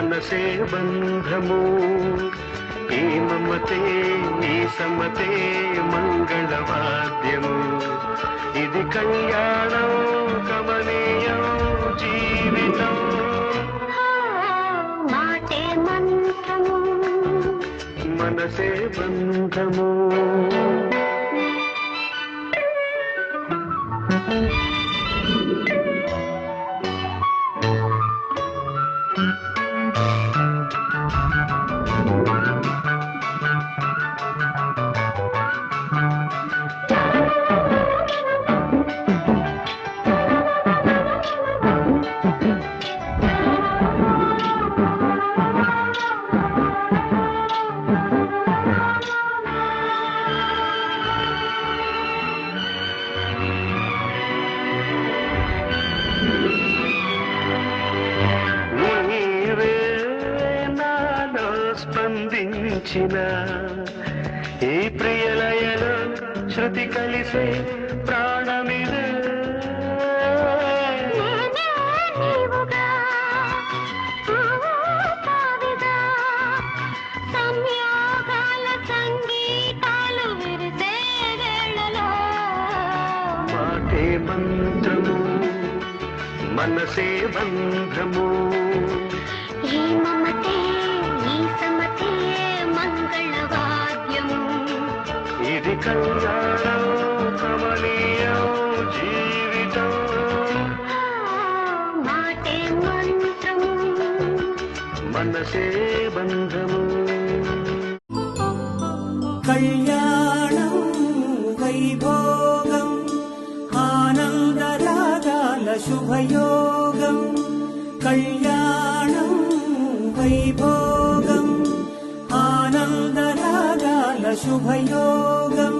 మనసే బంధము. ఈ మమతే ఈ సమతే మంగళవాద్యము. ఇది కళ్యాణం కమనీయం జీవితం. మనసే బంధము. నీవే స్పందించిన ఈ ప్రియలయలో శృతి కలిసే ప్రాణమిదే. మాటే మంత్రము మనసే బంధము. ఇది కమనీయం జీవితం మాటే మంత్రము మనసే బంధము కళ్యాణం వైభోగం ఆనందరాగాల శుభయోగం. కళ్యాణం వైభోగం ఆనందరాగాల శుభయోగం.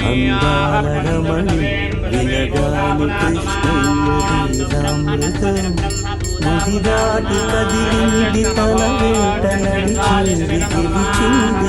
అందాలరమణి వినగాని కృష్ణయ్యమృతం ముదిదాటి కదిలింది తన వెంట నడిచింది గెలిచింది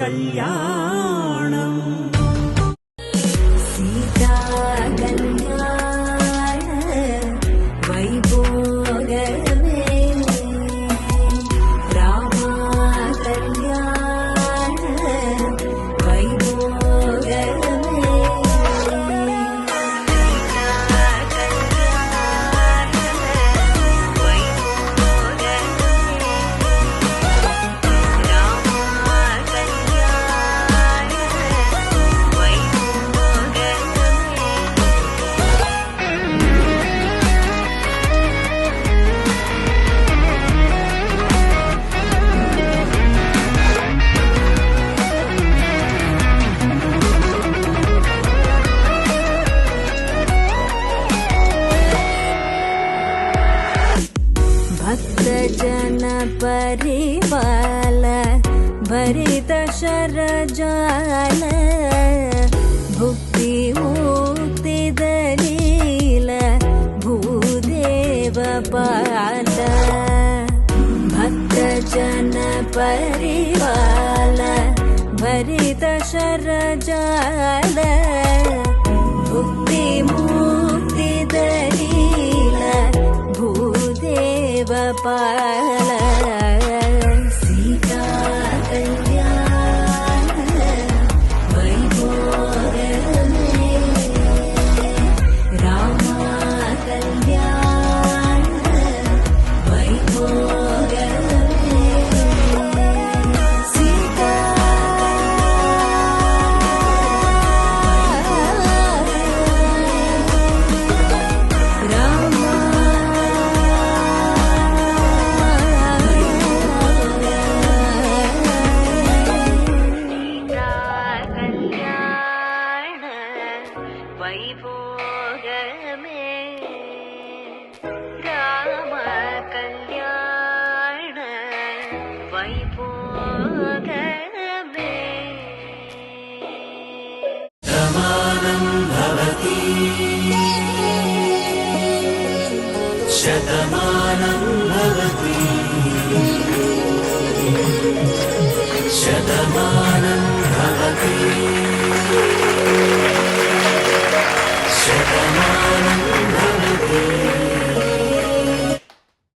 శ్రీనివాసుని కళ్యాణం परिपाल जाल भुक्ति मुक्ति दलील भूदेव पाल। भक्तजन परिपाल जाल भुक्ति मुक्तिदलील भूदेव पाल। വൈഭോഗമേ. രാമ കല്യാണ വൈഭോഗമേ. സമാനം ഭവതി. ശതമാനം